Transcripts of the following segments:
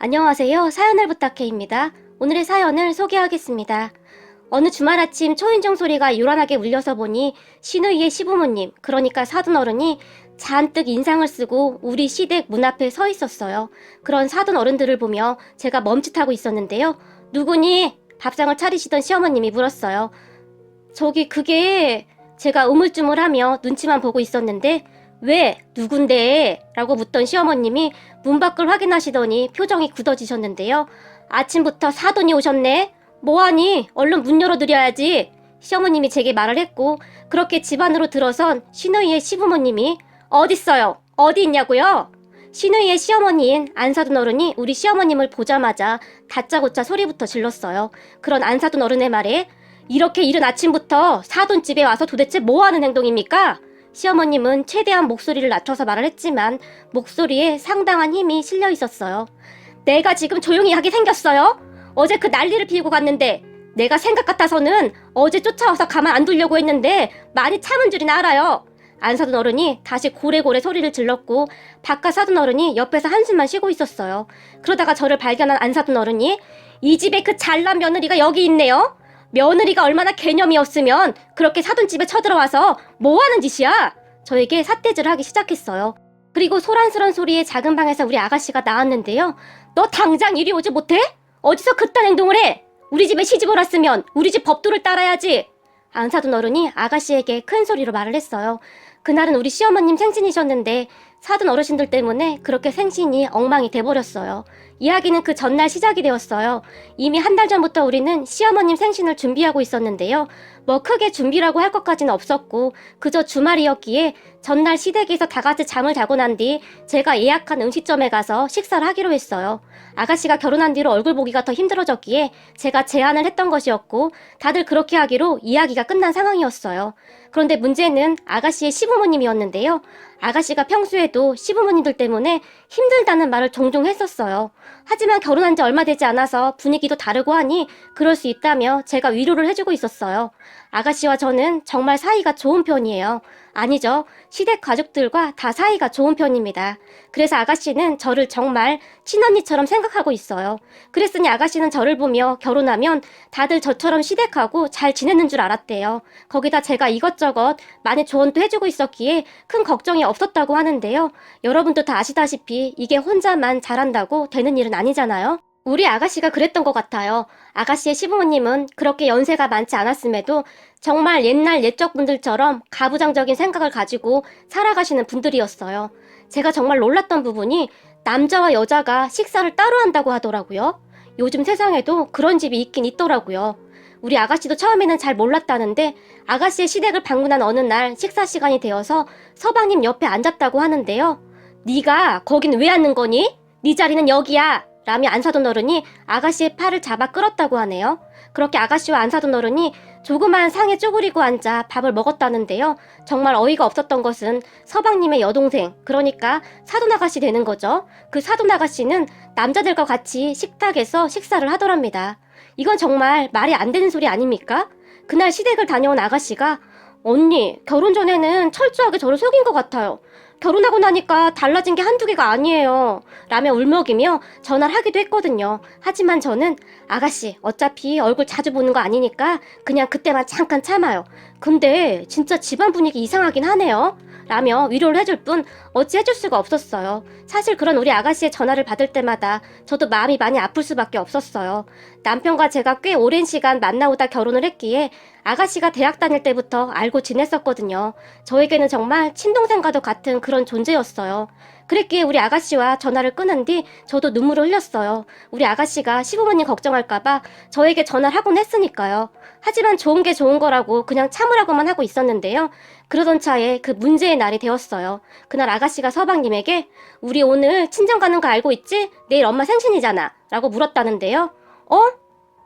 안녕하세요. 사연을 부탁해입니다. 오늘의 사연을 소개하겠습니다. 어느 주말 아침 초인종 소리가 요란하게 울려서 보니 신우이의 시부모님, 그러니까 사돈 어른이 잔뜩 인상을 쓰고 우리 시댁 문 앞에 서 있었어요. 그런 사돈 어른들을 보며 제가 멈칫하고 있었는데요. 누구니? 밥상을 차리시던 시어머님이 물었어요. 저기 그게 제가 우물쭈물하며 눈치만 보고 있었는데 왜? 누군데? 라고 묻던 시어머님이 문 밖을 확인하시더니 표정이 굳어지셨는데요. 아침부터 사돈이 오셨네? 뭐하니? 얼른 문 열어드려야지. 시어머님이 제게 말을 했고 그렇게 집 안으로 들어선 신우이의 시부모님이 어딨어요? 어디 있냐고요? 신우이의 시어머니인 안사돈 어른이 우리 시어머님을 보자마자 다짜고짜 소리부터 질렀어요. 그런 안사돈 어른의 말에 이렇게 이른 아침부터 사돈 집에 와서 도대체 뭐 하는 행동입니까? 시어머님은 최대한 목소리를 낮춰서 말을 했지만 목소리에 상당한 힘이 실려 있었어요. 내가 지금 조용히 하게 생겼어요? 어제 그 난리를 피우고 갔는데 내가 생각 같아서는 어제 쫓아와서 가만 안 두려고 했는데 많이 참은 줄이나 알아요. 안사돈 어른이 다시 고래고래 소리를 질렀고 바깥 사돈 어른이 옆에서 한숨만 쉬고 있었어요. 그러다가 저를 발견한 안사돈 어른이 이 집에 그 잘난 며느리가 여기 있네요. 며느리가 얼마나 개념이 없으면 그렇게 사돈 집에 쳐들어와서 뭐 하는 짓이야? 저에게 삿대질을 하기 시작했어요. 그리고 소란스런 소리에 작은 방에서 우리 아가씨가 나왔는데요. 너 당장 이리 오지 못해? 어디서 그딴 행동을 해? 우리 집에 시집을 왔으면 우리 집 법도를 따라야지. 안사돈 어른이 아가씨에게 큰 소리로 말을 했어요. 그날은 우리 시어머님 생신이셨는데 사돈 어르신들 때문에 그렇게 생신이 엉망이 돼버렸어요. 이야기는 그 전날 시작이 되었어요. 이미 한 달 전부터 우리는 시어머님 생신을 준비하고 있었는데요. 뭐 크게 준비라고 할 것까지는 없었고 그저 주말이었기에 전날 시댁에서 다 같이 잠을 자고 난 뒤 제가 예약한 음식점에 가서 식사를 하기로 했어요. 아가씨가 결혼한 뒤로 얼굴 보기가 더 힘들어졌기에 제가 제안을 했던 것이었고 다들 그렇게 하기로 이야기가 끝난 상황이었어요. 그런데 문제는 아가씨의 시부모님이었는데요. 아가씨가 평소에도 시부모님들 때문에 힘들다는 말을 종종 했었어요. 하지만 결혼한 지 얼마 되지 않아서 분위기도 다르고 하니 그럴 수 있다며 제가 위로를 해주고 있었어요. 아가씨와 저는 정말 사이가 좋은 편이에요. 아니죠. 시댁 가족들과 다 사이가 좋은 편입니다. 그래서 아가씨는 저를 정말 친언니처럼 생각하고 있어요. 그랬으니 아가씨는 저를 보며 결혼하면 다들 저처럼 시댁하고 잘 지내는 줄 알았대요. 거기다 제가 이것저것 많이 조언도 해주고 있었기에 큰 걱정이 없었다고 하는데요. 여러분도 다 아시다시피 이게 혼자만 잘한다고 되는 일은 아니잖아요. 우리 아가씨가 그랬던 것 같아요. 아가씨의 시부모님은 그렇게 연세가 많지 않았음에도 정말 옛날 옛적 분들처럼 가부장적인 생각을 가지고 살아가시는 분들이었어요. 제가 정말 놀랐던 부분이 남자와 여자가 식사를 따로 한다고 하더라고요. 요즘 세상에도 그런 집이 있긴 있더라고요. 우리 아가씨도 처음에는 잘 몰랐다는데 아가씨의 시댁을 방문한 어느 날 식사 시간이 되어서 서방님 옆에 앉았다고 하는데요. 네가 거긴 왜 앉는 거니? 네 자리는 여기야. 라며 안사돈 어른이 아가씨의 팔을 잡아 끌었다고 하네요. 그렇게 아가씨와 안 사돈 어른이 조그만 상에 쪼그리고 앉아 밥을 먹었다는데요. 정말 어이가 없었던 것은 서방님의 여동생, 그러니까 사돈 아가씨 되는 거죠. 그 사돈 아가씨는 남자들과 같이 식탁에서 식사를 하더랍니다. 이건 정말 말이 안 되는 소리 아닙니까? 그날 시댁을 다녀온 아가씨가 언니, 결혼 전에는 철저하게 저를 속인 것 같아요. 결혼하고 나니까 달라진 게 한두 개가 아니에요. 라며 울먹이며 전화를 하기도 했거든요. 하지만 저는 아가씨, 어차피 얼굴 자주 보는 거 아니니까 그냥 그때만 잠깐 참아요. 근데 진짜 집안 분위기 이상하긴 하네요. 라며 위로를 해줄 뿐 어찌 해줄 수가 없었어요. 사실 그런 우리 아가씨의 전화를 받을 때마다 저도 마음이 많이 아플 수밖에 없었어요. 남편과 제가 꽤 오랜 시간 만나오다 결혼을 했기에 아가씨가 대학 다닐 때부터 알고 지냈었거든요. 저에게는 정말 친동생과도 같은 그런 존재였어요. 그랬기에 우리 아가씨와 전화를 끊은 뒤 저도 눈물을 흘렸어요. 우리 아가씨가 시부모님 걱정할까봐 저에게 전화를 하곤 했으니까요. 하지만 좋은 게 좋은 거라고 그냥 참으라고만 하고 있었는데요. 그러던 차에 그 문제의 날이 되었어요. 그날 아가씨가 서방님에게 우리 오늘 친정 가는 거 알고 있지? 내일 엄마 생신이잖아. 라고 물었다는데요. 어?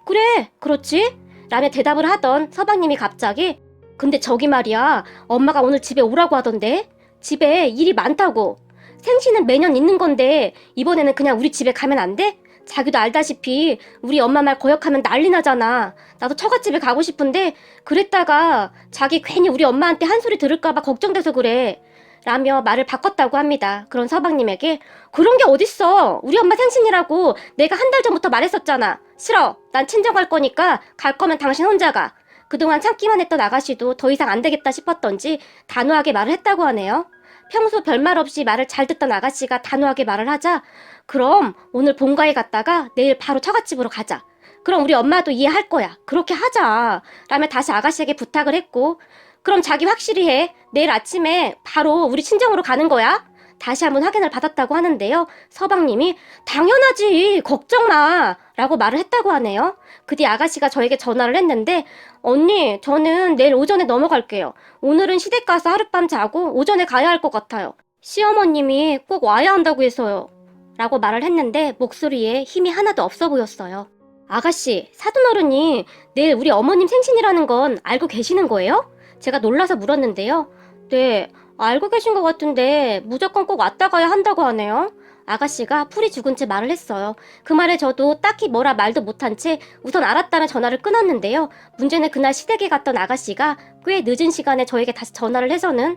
그래, 그렇지? 라며 대답을 하던 서방님이 갑자기 근데 저기 말이야 엄마가 오늘 집에 오라고 하던데 집에 일이 많다고 생신은 매년 있는 건데 이번에는 그냥 우리 집에 가면 안 돼? 자기도 알다시피 우리 엄마 말 거역하면 난리 나잖아. 나도 처갓집에 가고 싶은데 그랬다가 자기 괜히 우리 엄마한테 한 소리 들을까봐 걱정돼서 그래. 라며 말을 바꿨다고 합니다. 그런 서방님에게 그런 게 어딨어. 우리 엄마 생신이라고 내가 한 달 전부터 말했었잖아. 싫어. 난 친정 갈 거니까 갈 거면 당신 혼자 가. 그동안 참기만 했던 아가씨도 더 이상 안 되겠다 싶었던지 단호하게 말을 했다고 하네요. 평소 별말 없이 말을 잘 듣던 아가씨가 단호하게 말을 하자 그럼 오늘 본가에 갔다가 내일 바로 처갓집으로 가자. 그럼 우리 엄마도 이해할 거야. 그렇게 하자. 라며 다시 아가씨에게 부탁을 했고 그럼 자기 확실히 해. 내일 아침에 바로 우리 친정으로 가는 거야. 다시 한번 확인을 받았다고 하는데요. 서방님이 당연하지. 걱정 마. 라고 말을 했다고 하네요. 그 뒤 아가씨가 저에게 전화를 했는데 언니 저는 내일 오전에 넘어갈게요. 오늘은 시댁 가서 하룻밤 자고 오전에 가야 할 것 같아요. 시어머님이 꼭 와야 한다고 해서요. 라고 말을 했는데 목소리에 힘이 하나도 없어 보였어요. 아가씨, 사돈어른이 내일 우리 어머님 생신이라는 건 알고 계시는 거예요? 제가 놀라서 물었는데요. 네, 알고 계신 것 같은데 무조건 꼭 왔다 가야 한다고 하네요. 아가씨가 풀이 죽은 채 말을 했어요. 그 말에 저도 딱히 뭐라 말도 못한 채 우선 알았다는 전화를 끊었는데요. 문제는 그날 시댁에 갔던 아가씨가 꽤 늦은 시간에 저에게 다시 전화를 해서는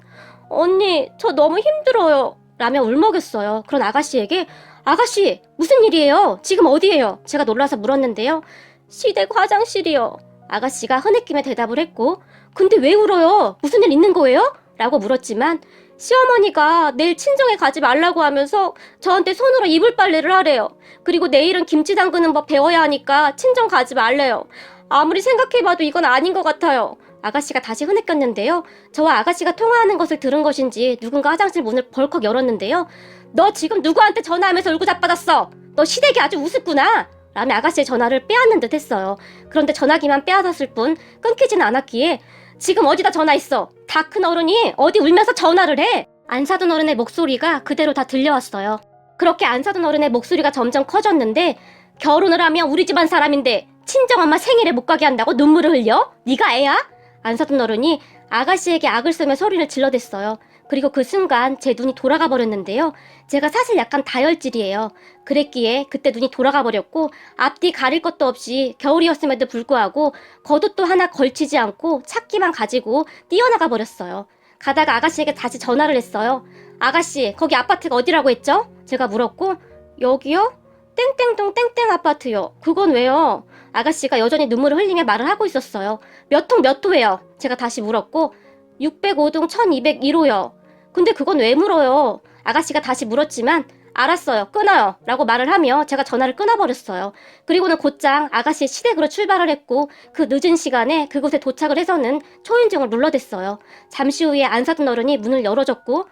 언니, 저 너무 힘들어요. 라며 울먹였어요. 그런 아가씨에게 아가씨, 무슨 일이에요? 지금 어디에요? 제가 놀라서 물었는데요. 시댁 화장실이요. 아가씨가 흐느끼며 대답을 했고, 근데 왜 울어요? 무슨 일 있는 거예요? 라고 물었지만, 시어머니가 내일 친정에 가지 말라고 하면서 저한테 손으로 이불 빨래를 하래요. 그리고 내일은 김치 담그는 법 배워야 하니까 친정 가지 말래요. 아무리 생각해봐도 이건 아닌 것 같아요. 아가씨가 다시 흐느꼈는데요. 저와 아가씨가 통화하는 것을 들은 것인지 누군가 화장실 문을 벌컥 열었는데요. 너 지금 누구한테 전화하면서 울고 자빠졌어? 너 시댁이 아주 우습구나. 라며 아가씨의 전화를 빼앗는 듯 했어요. 그런데 전화기만 빼앗았을 뿐 끊기지는 않았기에 지금 어디다 전화했어? 다 큰 어른이 어디 울면서 전화를 해? 안 사둔 어른의 목소리가 그대로 다 들려왔어요. 그렇게 안 사둔 어른의 목소리가 점점 커졌는데 결혼을 하면 우리 집안 사람인데 친정엄마 생일에 못 가게 한다고 눈물을 흘려? 네가 애야? 안 사둔 어른이 아가씨에게 악을 쓰며 소리를 질러댔어요. 그리고 그 순간 제 눈이 돌아가 버렸는데요. 제가 사실 약간 다혈질이에요. 그랬기에 그때 눈이 돌아가 버렸고 앞뒤 가릴 것도 없이 겨울이었음에도 불구하고 겉옷도 하나 걸치지 않고 찾기만 가지고 뛰어나가 버렸어요. 가다가 아가씨에게 다시 전화를 했어요. 아가씨, 거기 아파트가 어디라고 했죠? 제가 물었고, 여기요? 땡땡동 땡땡 아파트요. 그건 왜요? 아가씨가 여전히 눈물을 흘리며 말을 하고 있었어요. 몇 통 몇 호예요? 제가 다시 물었고, 605동 1201호요. 근데 그건 왜 물어요? 아가씨가 다시 물었지만, 알았어요. 끊어요. 라고 말을 하며 제가 전화를 끊어버렸어요. 그리고는 곧장 아가씨의 시댁으로 출발을 했고 그 늦은 시간에 그곳에 도착을 해서는 초인종을 눌러댔어요. 잠시 후에 안사돈 어른이 문을 열어줬고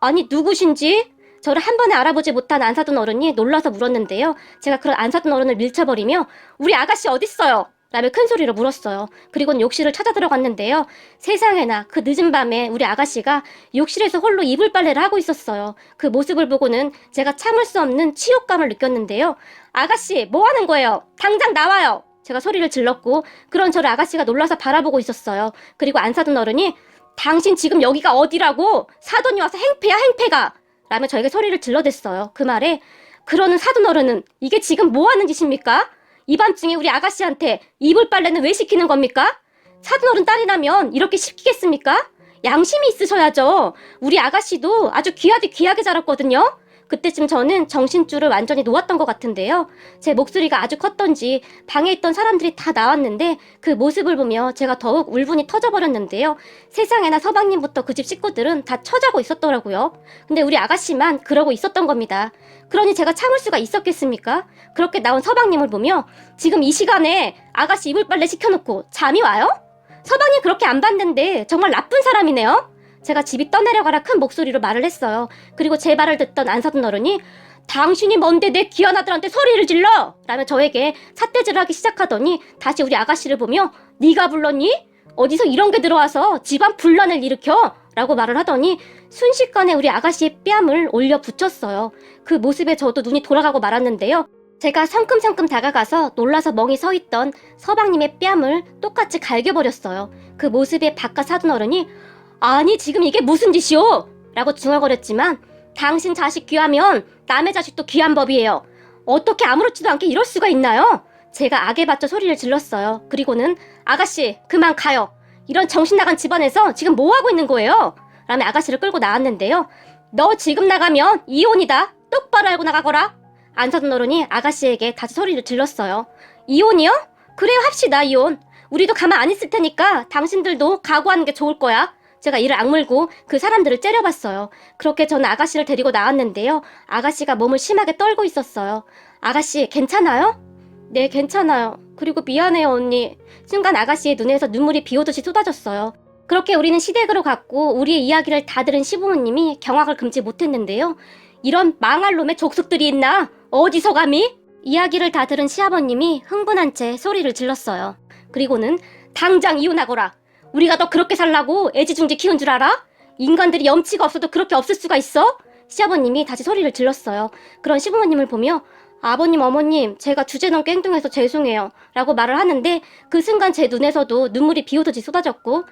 아니 누구신지? 저를 한 번에 알아보지 못한 안사돈 어른이 놀라서 물었는데요. 제가 그런 안사돈 어른을 밀쳐버리며 우리 아가씨 어딨어요? 라며 큰 소리로 물었어요. 그리고는 욕실을 찾아 들어갔는데요. 세상에나 그 늦은 밤에 우리 아가씨가 욕실에서 홀로 이불 빨래를 하고 있었어요. 그 모습을 보고는 제가 참을 수 없는 치욕감을 느꼈는데요. 아가씨, 뭐 하는 거예요? 당장 나와요! 제가 소리를 질렀고, 그런 저를 아가씨가 놀라서 바라보고 있었어요. 그리고 안 사둔 어른이, 당신 지금 여기가 어디라고? 사돈이 와서 행패야, 행패가! 라며 저에게 소리를 질러댔어요. 그 말에, 그러는 사돈 어른은, 이게 지금 뭐 하는 짓입니까? 이 밤중에 우리 아가씨한테 이불 빨래는 왜 시키는 겁니까? 사돈어른 딸이라면 이렇게 시키겠습니까? 양심이 있으셔야죠. 우리 아가씨도 아주 귀하디 귀하게 자랐거든요. 그때쯤 저는 정신줄을 완전히 놓았던 것 같은데요. 제 목소리가 아주 컸던지 방에 있던 사람들이 다 나왔는데 그 모습을 보며 제가 더욱 울분이 터져버렸는데요. 세상에나 서방님부터 그 집 식구들은 다 처자고 있었더라고요. 근데 우리 아가씨만 그러고 있었던 겁니다. 그러니 제가 참을 수가 있었겠습니까? 그렇게 나온 서방님을 보며 지금 이 시간에 아가씨 이불 빨래 시켜놓고 잠이 와요? 서방이 그렇게 안 봤는데 정말 나쁜 사람이네요. 제가 집이 떠내려가라 큰 목소리로 말을 했어요. 그리고 제 말을 듣던 안사돈 어른이 당신이 뭔데 내 귀한 아들한테 소리를 질러! 라며 저에게 삿대질을 하기 시작하더니 다시 우리 아가씨를 보며 네가 불렀니? 어디서 이런 게 들어와서 집안 분란을 일으켜? 라고 말을 하더니 순식간에 우리 아가씨의 뺨을 올려 붙였어요. 그 모습에 저도 눈이 돌아가고 말았는데요. 제가 성큼성큼 다가가서 놀라서 멍이 서 있던 서방님의 뺨을 똑같이 갈겨버렸어요. 그 모습에 바깥 사돈 어른이 아니 지금 이게 무슨 짓이오? 라고 중얼거렸지만 당신 자식 귀하면 남의 자식도 귀한 법이에요. 어떻게 아무렇지도 않게 이럴 수가 있나요? 제가 악에 받쳐 소리를 질렀어요. 그리고는 아가씨 그만 가요. 이런 정신 나간 집안에서 지금 뭐 하고 있는 거예요? 라며 아가씨를 끌고 나왔는데요. 너 지금 나가면 이혼이다. 똑바로 알고 나가거라. 안사돈 어른이 아가씨에게 다시 소리를 질렀어요. 이혼이요? 그래요 합시다 이혼. 우리도 가만 안 있을 테니까 당신들도 각오하는 게 좋을 거야. 제가 이를 악물고 그 사람들을 째려봤어요. 그렇게 저는 아가씨를 데리고 나왔는데요. 아가씨가 몸을 심하게 떨고 있었어요. 아가씨 괜찮아요? 네 괜찮아요. 그리고 미안해요 언니. 순간 아가씨의 눈에서 눈물이 비 오듯이 쏟아졌어요. 그렇게 우리는 시댁으로 갔고 우리의 이야기를 다 들은 시부모님이 경악을 금치 못했는데요. 이런 망할 놈의 족속들이 있나? 어디서 감히? 이야기를 다 들은 시아버님이 흥분한 채 소리를 질렀어요. 그리고는 당장 이혼하거라. 우리가 너 그렇게 살라고 애지중지 키운 줄 알아? 인간들이 염치가 없어도 그렇게 없을 수가 있어? 시아버님이 다시 소리를 질렀어요. 그런 시부모님을 보며 아버님, 어머님, 제가 주제넘게 행동해서 죄송해요. 라고 말을 하는데 그 순간 제 눈에서도 눈물이 비 오듯이 쏟아졌고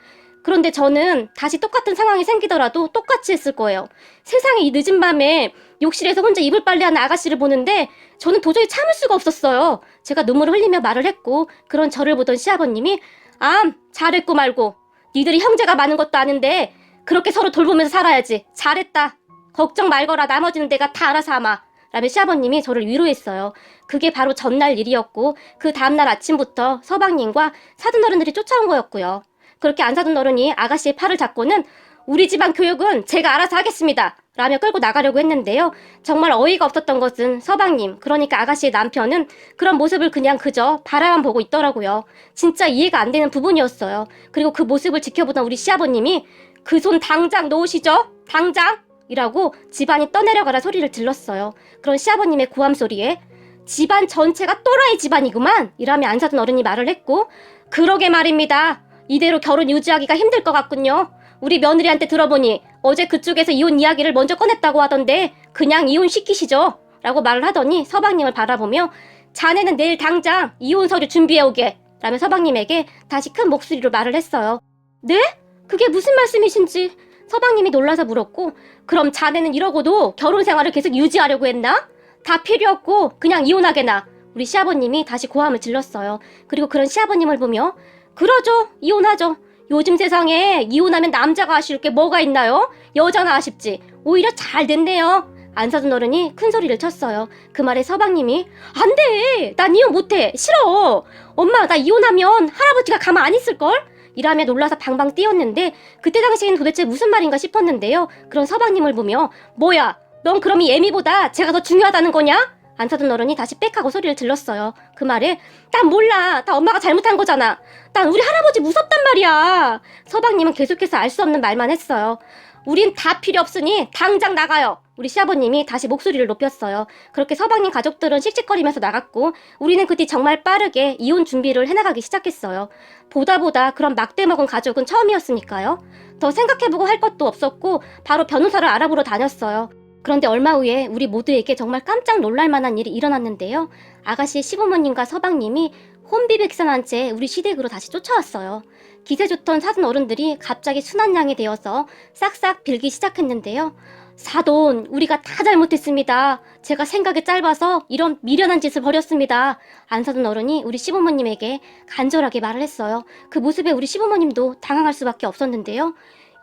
그런데 저는 다시 똑같은 상황이 생기더라도 똑같이 했을 거예요. 세상에 이 늦은 밤에 욕실에서 혼자 이불 빨래하는 아가씨를 보는데 저는 도저히 참을 수가 없었어요. 제가 눈물을 흘리며 말을 했고 그런 저를 보던 시아버님이 암 잘했고 말고 니들이 형제가 많은 것도 아는데 그렇게 서로 돌보면서 살아야지 잘했다 걱정 말거라 나머지는 내가 다 알아서 하마 라며 시아버님이 저를 위로했어요. 그게 바로 전날 일이었고 그 다음날 아침부터 서방님과 사돈 어른들이 쫓아온 거였고요. 그렇게 안 사돈 어른이 아가씨의 팔을 잡고는 우리 집안 교육은 제가 알아서 하겠습니다. 라며 끌고 나가려고 했는데요. 정말 어이가 없었던 것은 서방님, 그러니까 아가씨의 남편은 그런 모습을 그냥 그저 바라만 보고 있더라고요. 진짜 이해가 안 되는 부분이었어요. 그리고 그 모습을 지켜보던 우리 시아버님이 그 손 당장 놓으시죠? 당장! 이라고 집안이 떠내려가라 소리를 들렀어요. 그런 시아버님의 고함 소리에 집안 전체가 또라이 집안이구만! 이라며 안 사돈 어른이 말을 했고 그러게 말입니다. 이대로 결혼 유지하기가 힘들 것 같군요. 우리 며느리한테 들어보니 어제 그쪽에서 이혼 이야기를 먼저 꺼냈다고 하던데 그냥 이혼 시키시죠. 라고 말을 하더니 서방님을 바라보며 자네는 내일 당장 이혼 서류 준비해오게. 라며 서방님에게 다시 큰 목소리로 말을 했어요. 네? 그게 무슨 말씀이신지 서방님이 놀라서 물었고 그럼 자네는 이러고도 결혼 생활을 계속 유지하려고 했나? 다 필요 없고 그냥 이혼하게나. 우리 시아버님이 다시 고함을 질렀어요. 그리고 그런 시아버님을 보며 그러죠. 이혼하죠. 요즘 세상에 이혼하면 남자가 아쉬울 게 뭐가 있나요? 여자나 아쉽지. 오히려 잘 됐네요. 안사돈 어른이 큰 소리를 쳤어요. 그 말에 서방님이 안 돼. 난 이혼 못해. 싫어. 엄마 나 이혼하면 할아버지가 가만 안 있을 걸? 이라며 놀라서 방방 뛰었는데 그때 당시엔 도대체 무슨 말인가 싶었는데요. 그런 서방님을 보며 뭐야 넌 그럼 이 애미보다 제가 더 중요하다는 거냐? 안사돈 어른이 다시 빽하고 소리를 질렀어요. 그 말에 난 몰라. 다 엄마가 잘못한 거잖아. 난 우리 할아버지 무섭단 말이야. 서방님은 계속해서 알 수 없는 말만 했어요. 우린 다 필요 없으니 당장 나가요. 우리 시아버님이 다시 목소리를 높였어요. 그렇게 서방님 가족들은 씩씩거리면서 나갔고 우리는 그 뒤 정말 빠르게 이혼 준비를 해나가기 시작했어요. 보다 보다 그런 막대 먹은 가족은 처음이었으니까요. 더 생각해보고 할 것도 없었고 바로 변호사를 알아보러 다녔어요. 그런데 얼마 후에 우리 모두에게 정말 깜짝 놀랄 만한 일이 일어났는데요. 아가씨의 시부모님과 서방님이 혼비 백산한 채 우리 시댁으로 다시 쫓아왔어요. 기세 좋던 사돈 어른들이 갑자기 순한 양이 되어서 싹싹 빌기 시작했는데요. 사돈, 우리가 다 잘못했습니다. 제가 생각이 짧아서 이런 미련한 짓을 벌였습니다. 안사돈 어른이 우리 시부모님에게 간절하게 말을 했어요. 그 모습에 우리 시부모님도 당황할 수밖에 없었는데요.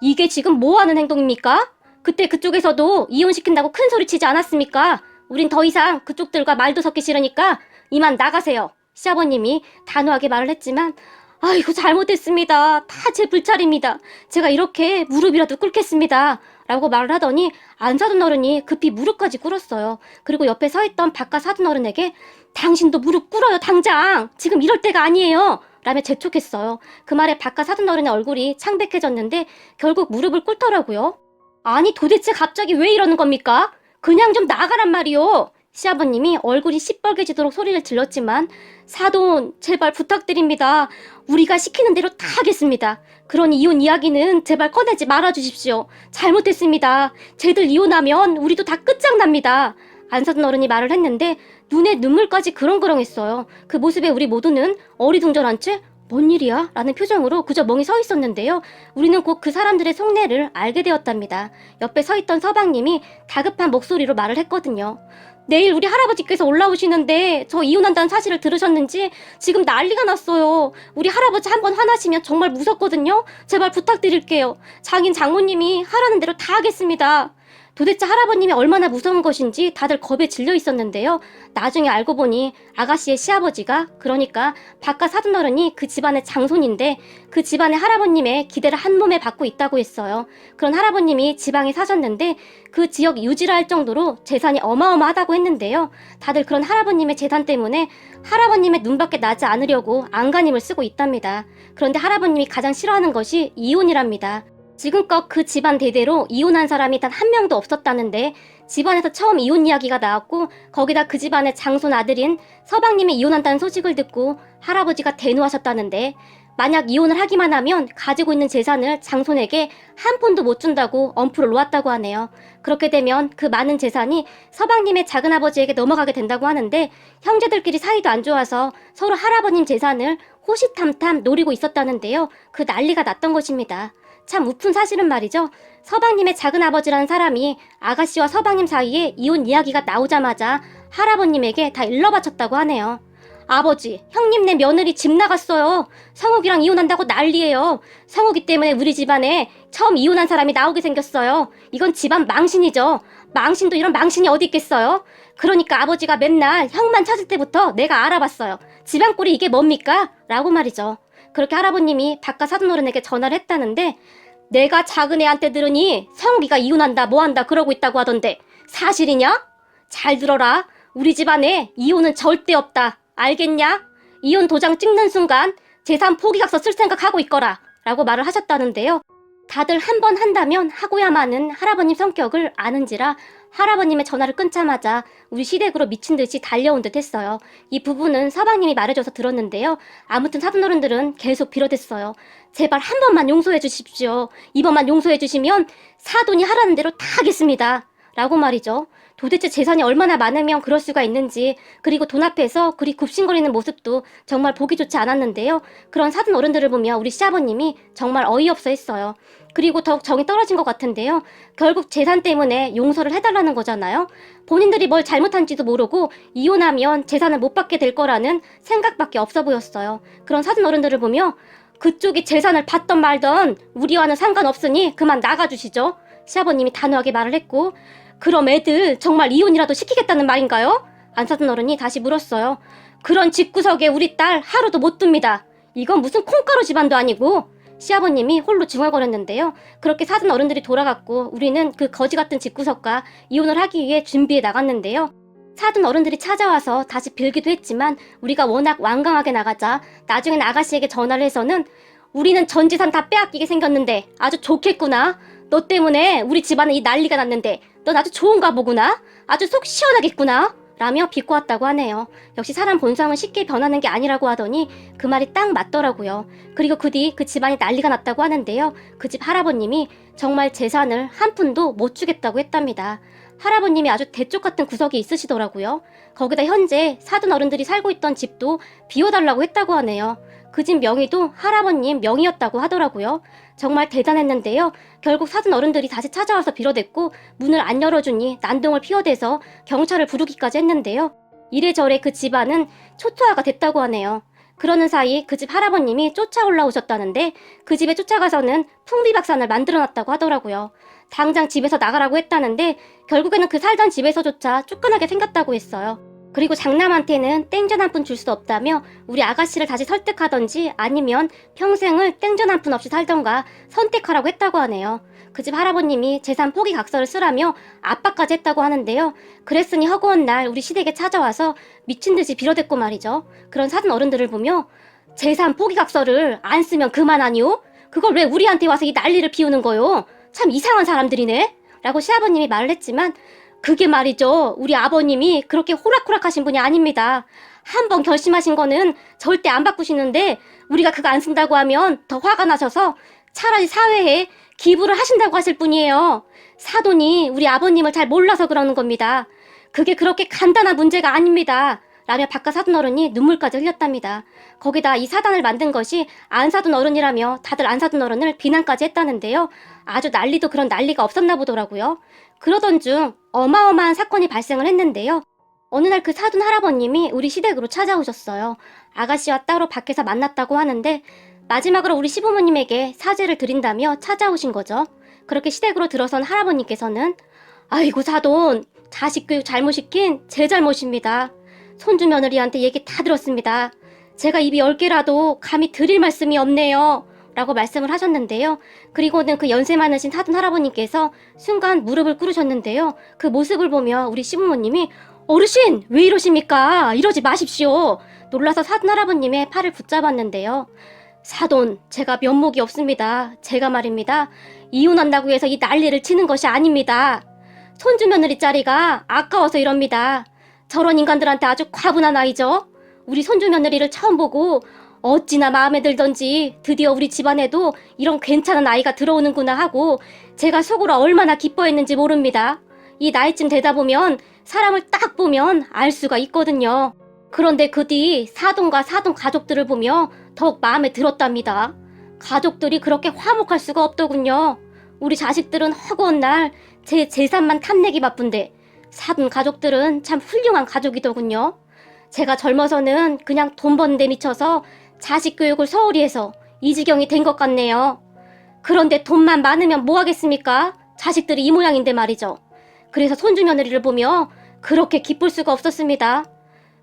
이게 지금 뭐 하는 행동입니까? 그때 그쪽에서도 이혼시킨다고 큰 소리 치지 않았습니까? 우린 더 이상 그쪽들과 말도 섞기 싫으니까 이만 나가세요. 시아버님이 단호하게 말을 했지만 아이고 잘못했습니다. 다 제 불찰입니다. 제가 이렇게 무릎이라도 꿇겠습니다. 라고 말을 하더니 안사돈 어른이 급히 무릎까지 꿇었어요. 그리고 옆에 서 있던 바깥 사돈 어른에게 당신도 무릎 꿇어요 당장. 지금 이럴 때가 아니에요. 라며 재촉했어요. 그 말에 바깥 사돈 어른의 얼굴이 창백해졌는데 결국 무릎을 꿇더라고요. 아니 도대체 갑자기 왜 이러는 겁니까? 그냥 좀 나가란 말이요. 시아버님이 얼굴이 시뻘개지도록 소리를 질렀지만 사돈 제발 부탁드립니다. 우리가 시키는 대로 다 하겠습니다. 그러니 이혼 이야기는 제발 꺼내지 말아 주십시오. 잘못했습니다. 쟤들 이혼하면 우리도 다 끝장납니다. 안사돈 어른이 말을 했는데 눈에 눈물까지 그렁그렁했어요. 그 모습에 우리 모두는 어리둥절한 채 뭔 일이야? 라는 표정으로 그저 멍이 서 있었는데요. 우리는 곧 그 사람들의 속내를 알게 되었답니다. 옆에 서 있던 서방님이 다급한 목소리로 말을 했거든요. 내일 우리 할아버지께서 올라오시는데 저 이혼한다는 사실을 들으셨는지 지금 난리가 났어요. 우리 할아버지 한 번 화나시면 정말 무섭거든요. 제발 부탁드릴게요. 장인 장모님이 하라는 대로 다 하겠습니다. 도대체 할아버님이 얼마나 무서운 것인지 다들 겁에 질려 있었는데요. 나중에 알고 보니 아가씨의 시아버지가 그러니까 바깥 사돈어른이 그 집안의 장손인데 그 집안의 할아버님의 기대를 한 몸에 받고 있다고 했어요. 그런 할아버님이 지방에 사셨는데 그 지역 유지를 할 정도로 재산이 어마어마하다고 했는데요. 다들 그런 할아버님의 재산 때문에 할아버님의 눈밖에 나지 않으려고 안간힘을 쓰고 있답니다. 그런데 할아버님이 가장 싫어하는 것이 이혼이랍니다. 지금껏 그 집안 대대로 이혼한 사람이 단 한 명도 없었다는데 집안에서 처음 이혼 이야기가 나왔고 거기다 그 집안의 장손 아들인 서방님이 이혼한다는 소식을 듣고 할아버지가 대노하셨다는데 만약 이혼을 하기만 하면 가지고 있는 재산을 장손에게 한 푼도 못 준다고 엄프를 놓았다고 하네요. 그렇게 되면 그 많은 재산이 서방님의 작은아버지에게 넘어가게 된다고 하는데 형제들끼리 사이도 안 좋아서 서로 할아버님 재산을 호시탐탐 노리고 있었다는데요. 그 난리가 났던 것입니다. 참 우픈 사실은 말이죠. 서방님의 작은 아버지라는 사람이 아가씨와 서방님 사이에 이혼 이야기가 나오자마자 할아버님에게 다 일러 바쳤다고 하네요. 아버지, 형님 네 며느리 집 나갔어요. 성욱이랑 이혼한다고 난리예요. 성욱이 때문에 우리 집안에 처음 이혼한 사람이 나오게 생겼어요. 이건 집안 망신이죠. 망신도 이런 망신이 어디 있겠어요? 그러니까 아버지가 맨날 형만 찾을 때부터 내가 알아봤어요. 집안 꼴이 이게 뭡니까? 라고 말이죠. 그렇게 할아버님이 바깥 사돈어른에게 전화를 했다는데 내가 작은 애한테 들으니 성욱이가 이혼한다 뭐한다 그러고 있다고 하던데 사실이냐? 잘 들어라. 우리 집안에 이혼은 절대 없다. 알겠냐? 이혼 도장 찍는 순간 재산 포기각서 쓸 생각하고 있거라. 라고 말을 하셨다는데요. 다들 한 번 한다면 하고야마는 할아버님 성격을 아는지라 할아버님의 전화를 끊자마자 우리 시댁으로 미친 듯이 달려온 듯 했어요. 이 부분은 서방님이 말해줘서 들었는데요. 아무튼 사돈어른들은 계속 빌어댔어요. 제발 한 번만 용서해 주십시오. 이번만 용서해 주시면 사돈이 하라는 대로 다 하겠습니다. 라고 말이죠. 도대체 재산이 얼마나 많으면 그럴 수가 있는지 그리고 돈 앞에서 그리 굽신거리는 모습도 정말 보기 좋지 않았는데요. 그런 사돈 어른들을 보며 우리 시아버님이 정말 어이없어 했어요. 그리고 더욱 정이 떨어진 것 같은데요. 결국 재산 때문에 용서를 해달라는 거잖아요. 본인들이 뭘 잘못한지도 모르고 이혼하면 재산을 못 받게 될 거라는 생각밖에 없어 보였어요. 그런 사돈 어른들을 보며 그쪽이 재산을 받던 말던 우리와는 상관없으니 그만 나가주시죠. 시아버님이 단호하게 말을 했고 그럼 애들 정말 이혼이라도 시키겠다는 말인가요? 안사돈 어른이 다시 물었어요. 그런 집구석에 우리 딸 하루도 못 둡니다. 이건 무슨 콩가루 집안도 아니고 시아버님이 홀로 중얼거렸는데요. 그렇게 사돈 어른들이 돌아갔고 우리는 그 거지 같은 집구석과 이혼을 하기 위해 준비해 나갔는데요. 사돈 어른들이 찾아와서 다시 빌기도 했지만 우리가 워낙 완강하게 나가자 나중엔 아가씨에게 전화를 해서는 우리는 전 재산 다 빼앗기게 생겼는데 아주 좋겠구나. 너 때문에 우리 집안에 이 난리가 났는데 넌 아주 좋은가 보구나. 아주 속 시원하겠구나. 라며 비꼬았다고 하네요. 역시 사람 본성은 쉽게 변하는 게 아니라고 하더니 그 말이 딱 맞더라고요. 그리고 그 뒤 그 집안이 난리가 났다고 하는데요. 그 집 할아버님이 정말 재산을 한 푼도 못 주겠다고 했답니다. 할아버님이 아주 대쪽 같은 구석이 있으시더라고요. 거기다 현재 사돈 어른들이 살고 있던 집도 비워달라고 했다고 하네요. 그 집 명의도 할아버님 명의였다고 하더라고요. 정말 대단했는데요. 결국 사돈 어른들이 다시 찾아와서 빌어댔고 문을 안 열어주니 난동을 피워대서 경찰을 부르기까지 했는데요. 이래저래 그 집안은 초토화가 됐다고 하네요. 그러는 사이 그 집 할아버님이 쫓아 올라오셨다는데 그 집에 쫓아가서는 풍비박산을 만들어놨다고 하더라고요. 당장 집에서 나가라고 했다는데 결국에는 그 살던 집에서조차 쫓겨나게 생겼다고 했어요. 그리고 장남한테는 땡전 한 푼 줄 수 없다며 우리 아가씨를 다시 설득하던지 아니면 평생을 땡전 한 푼 없이 살던가 선택하라고 했다고 하네요. 그 집 할아버님이 재산 포기 각서를 쓰라며 압박까지 했다고 하는데요. 그랬으니 허구한 날 우리 시댁에 찾아와서 미친 듯이 빌어댔고 말이죠. 그런 사돈 어른들을 보며 재산 포기 각서를 안 쓰면 그만하니요? 그걸 왜 우리한테 와서 이 난리를 피우는 거요? 참 이상한 사람들이네? 라고 시아버님이 말을 했지만 그게 말이죠. 우리 아버님이 그렇게 호락호락하신 분이 아닙니다. 한번 결심하신 거는 절대 안 바꾸시는데 우리가 그거 안 쓴다고 하면 더 화가 나셔서 차라리 사회에 기부를 하신다고 하실 분이에요. 사돈이 우리 아버님을 잘 몰라서 그러는 겁니다. 그게 그렇게 간단한 문제가 아닙니다. 라며 바깥 사돈 어른이 눈물까지 흘렸답니다. 거기다 이 사단을 만든 것이 안 사돈 어른이라며 다들 안 사돈 어른을 비난까지 했다는데요. 아주 난리도 그런 난리가 없었나 보더라고요. 그러던 중 어마어마한 사건이 발생을 했는데요. 어느 날 그 사돈 할아버님이 우리 시댁으로 찾아오셨어요. 아가씨와 따로 밖에서 만났다고 하는데 마지막으로 우리 시부모님에게 사죄를 드린다며 찾아오신 거죠. 그렇게 시댁으로 들어선 할아버님께서는 아이고 사돈 자식 교육 잘못시킨 제 잘못입니다. 손주 며느리한테 얘기 다 들었습니다. 제가 입이 열 개라도 감히 드릴 말씀이 없네요. 라고 말씀을 하셨는데요. 그리고는 그 연세 많으신 사돈 할아버님께서 순간 무릎을 꿇으셨는데요. 그 모습을 보며 우리 시부모님이 어르신 왜 이러십니까? 이러지 마십시오. 놀라서 사돈 할아버님의 팔을 붙잡았는데요. 사돈, 제가 면목이 없습니다. 제가 말입니다. 이혼한다고 해서 이 난리를 치는 것이 아닙니다. 손주 며느리 자리가 아까워서 이럽니다. 저런 인간들한테 아주 과분한 아이죠. 우리 손주 며느리를 처음 보고 어찌나 마음에 들던지 드디어 우리 집안에도 이런 괜찮은 아이가 들어오는구나 하고 제가 속으로 얼마나 기뻐했는지 모릅니다. 이 나이쯤 되다 보면 사람을 딱 보면 알 수가 있거든요. 그런데 그 뒤 사돈과 사돈 가족들을 보며 더욱 마음에 들었답니다. 가족들이 그렇게 화목할 수가 없더군요. 우리 자식들은 허구한 날 제 재산만 탐내기 바쁜데 사돈 가족들은 참 훌륭한 가족이더군요. 제가 젊어서는 그냥 돈 버는 데 미쳐서 자식 교육을 소홀히 해서 이 지경이 된 것 같네요. 그런데 돈만 많으면 뭐 하겠습니까? 자식들이 이 모양인데 말이죠. 그래서 손주 며느리를 보며 그렇게 기쁠 수가 없었습니다.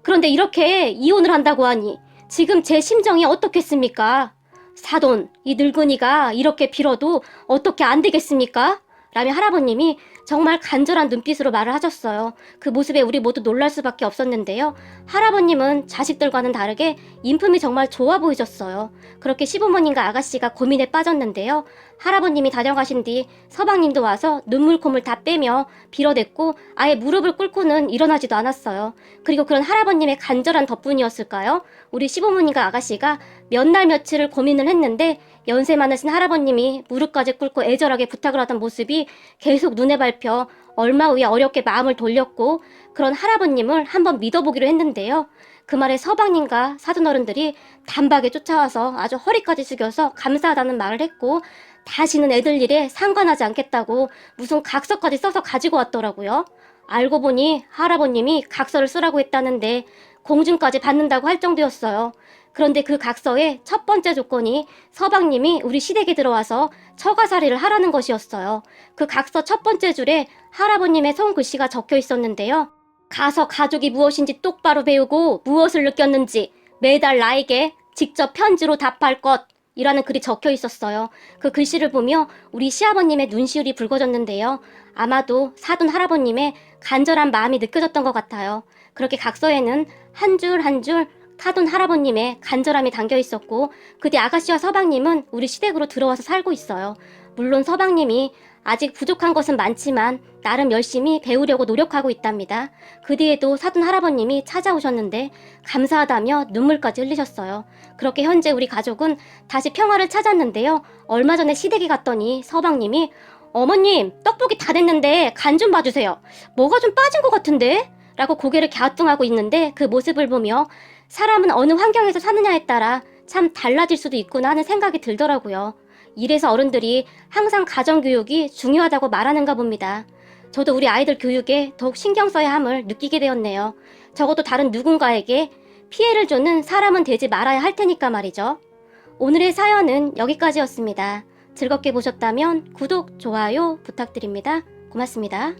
그런데 이렇게 이혼을 한다고 하니 지금 제 심정이 어떻겠습니까? 사돈, 이 늙은이가 이렇게 빌어도 어떻게 안 되겠습니까? 라며 할아버님이 정말 간절한 눈빛으로 말을 하셨어요. 그 모습에 우리 모두 놀랄 수밖에 없었는데요. 할아버님은 자식들과는 다르게 인품이 정말 좋아 보이셨어요. 그렇게 시부모님과 아가씨가 고민에 빠졌는데요. 할아버님이 다녀가신 뒤 서방님도 와서 눈물 콧물 다 빼며 빌어댔고 아예 무릎을 꿇고는 일어나지도 않았어요. 그리고 그런 할아버님의 간절한 덕분이었을까요? 우리 시부모님과 아가씨가 몇 날 며칠을 고민을 했는데 연세 많으신 할아버님이 무릎까지 꿇고 애절하게 부탁을 하던 모습이 계속 눈에 밟혀 얼마 후에 어렵게 마음을 돌렸고 그런 할아버님을 한번 믿어보기로 했는데요. 그 말에 서방님과 사돈 어른들이 단박에 쫓아와서 아주 허리까지 숙여서 감사하다는 말을 했고 다시는 애들 일에 상관하지 않겠다고 무슨 각서까지 써서 가지고 왔더라고요. 알고 보니 할아버님이 각서를 쓰라고 했다는데 공준까지 받는다고 할 정도였어요. 그런데 그 각서의 첫 번째 조건이 서방님이 우리 시댁에 들어와서 처가살이를 하라는 것이었어요. 그 각서 첫 번째 줄에 할아버님의 손글씨가 적혀 있었는데요. 가서 가족이 무엇인지 똑바로 배우고 무엇을 느꼈는지 매달 나에게 직접 편지로 답할 것. 이라는 글이 적혀 있었어요. 그 글씨를 보며 우리 시아버님의 눈시울이 붉어졌는데요. 아마도 사돈 할아버님의 간절한 마음이 느껴졌던 것 같아요. 그렇게 각서에는 한 줄 한줄 사돈 할아버님의 간절함이 담겨 있었고 그뒤 아가씨와 서방님은 우리 시댁으로 들어와서 살고 있어요. 물론 서방님이 아직 부족한 것은 많지만 나름 열심히 배우려고 노력하고 있답니다. 그 뒤에도 사돈 할아버님이 찾아오셨는데 감사하다며 눈물까지 흘리셨어요. 그렇게 현재 우리 가족은 다시 평화를 찾았는데요. 얼마 전에 시댁에 갔더니 서방님이 어머님 떡볶이 다 됐는데 간 좀 봐주세요. 뭐가 좀 빠진 것 같은데? 라고 고개를 갸우뚱하고 있는데 그 모습을 보며 사람은 어느 환경에서 사느냐에 따라 참 달라질 수도 있구나 하는 생각이 들더라고요. 이래서 어른들이 항상 가정교육이 중요하다고 말하는가 봅니다. 저도 우리 아이들 교육에 더욱 신경 써야 함을 느끼게 되었네요. 적어도 다른 누군가에게 피해를 주는 사람은 되지 말아야 할 테니까 말이죠. 오늘의 사연은 여기까지였습니다. 즐겁게 보셨다면 구독, 좋아요 부탁드립니다. 고맙습니다.